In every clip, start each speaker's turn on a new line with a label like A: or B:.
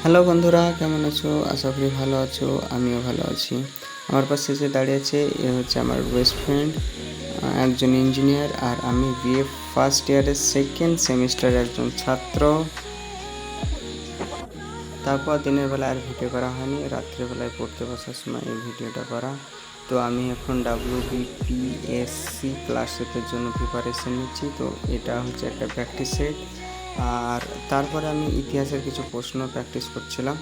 A: Hello বন্ধুরা, কেমন আছো? আশা করি ভালো আছো, আমিও ভালো আছি। আমার পাশে যে দাঁড়িয়ে আছে, এ হচ্ছে আমার বেস্ট ফ্রেন্ড একজন ইঞ্জিনিয়ার আর আমি বিএ ফার্স্ট ইয়ারের সেকেন্ড সেমিস্টারের একজন ছাত্র। তারপর দিনের বেলা আর ভিডিও করা হয়নি রাত্রেবেলায় পড়তে বসার সময় এই ভিডিওটা করা। তো আমি এখন ডাব্লিউ বিপিএসসি ক্লাসের জন্য প্রিপারেশন নিচ্ছি, তো এটা হচ্ছে একটা প্র্যাকটিস সেট আর তারপরে আমি ইতিহাসের কিছু প্রশ্ন প্র্যাকটিস করছিলাম।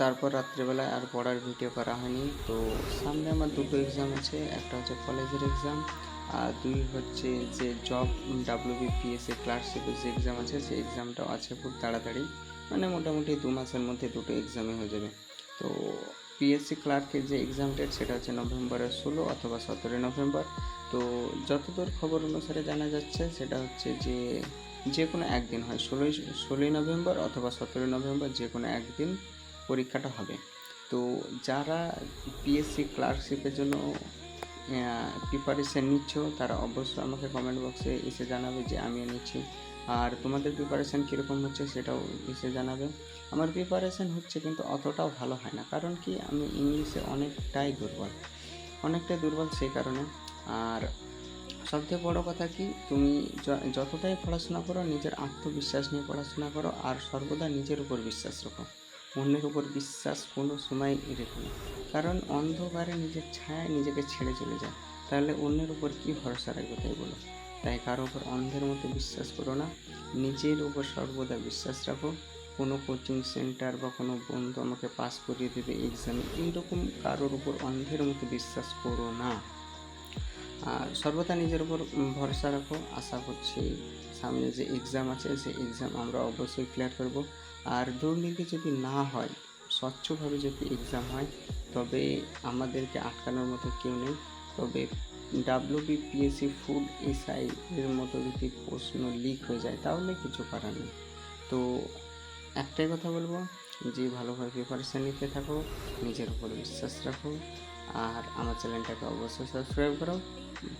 A: তারপর রাত্রেবেলায় আর পড়ার ভিডিও করা হয়নি। তো সামনে আমার দুটো এক্সাম আছে, একটা হচ্ছে কলেজের এক্সাম আর দুই হচ্ছে যে জব ডাব্লিউবিপিএসসি ক্লার্কশিপের যে এক্সাম আছে, সেই এক্সামটাও আছে খুব তাড়াতাড়ি। মানে মোটামুটি দু মাসের মধ্যে দুটো এক্সামই হয়ে যাবে। তো পিএসসি ক্লার্কের যে এক্সাম ডেট সেটা হচ্ছে নভেম্বরের ষোলো অথবা সতেরোই নভেম্বর তো যতদূর খবর অনুসারে জানা যাচ্ছে, সেটা হচ্ছে যে যে কোনো একদিন হয়, ষোলোই ষোলোই নভেম্বর অথবা সতেরোই নভেম্বর যে কোনো একদিন পরীক্ষাটা হবে। তো যারা পিএসসি ক্লার্কশিপের জন্য প্রিপারেশান নিচ্ছ, তারা অবশ্যই আমাকে কমেন্ট বক্সে এসে জানাবে যে আমিও নিচ্ছি আর তোমাদের প্রিপারেশান কীরকম হচ্ছে সেটাও এসে জানাবে। আমার প্রিপারেশান হচ্ছে কিন্তু অতটাও ভালো হয় না, কারণ কি আমি ইংলিশে অনেকটাই দুর্বল। অনেকটাই দুর্বল সেই কারণে। আর সবথেকে বড় কথা কি, তুমি যতটাই পড়াশোনা করো, নিজের আত্মবিশ্বাস নিয়ে পড়াশোনা করো, আর সর্বদা নিজের উপর বিশ্বাস রাখো। অন্যের উপর বিশ্বাস কোনো সময় রেখো না। কারণ অন্ধকারে নিজের ছায়া নিজেকে ছেড়ে চলে যায়। তাহলে অন্যের উপর কি ভরসা রাখবে তাই বলো? তাই কারোর উপর অন্ধের মতো বিশ্বাস করো না। নিজের উপর সর্বদা বিশ্বাস রাখো। কোনো কোচিং সেন্টার বা কোনো বন্ধু আমাকে পাস করিয়ে দেবে এক্সামে এইরকম কারোর উপর অন্ধের মতো বিশ্বাস করো না। আর সর্বদা নিজের উপর ভরসা রাখো। আশা করছি সামনে যে এক্সাম আছে, সেই এক্সাম আমরা অবশ্যই ক্লিয়ার করব। আর দুর্নীতি যদি না হয়, স্বচ্ছভাবে যদি এক্সাম হয়, তবে আমাদেরকে আটকানোর মতো কেউ নেই। তবে ডাব্লিউবিপিএসসি ফুড এসআই এর মতো যদি প্রশ্ন লিক হয়ে যায়, তাহলে কিছু করার নেই। তো একটাই কথা বলব, যে ভালোভাবে প্রিপারেশান নিতে থাকো, নিজের উপর বিশ্বাস রাখো, আর আমার চ্যানেলটাকে অবশ্যই সাবস্ক্রাইব করো।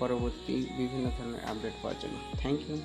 A: পরবর্তী বিভিন্ন ধরনের আপডেট পাওয়ার জন্য। Thank you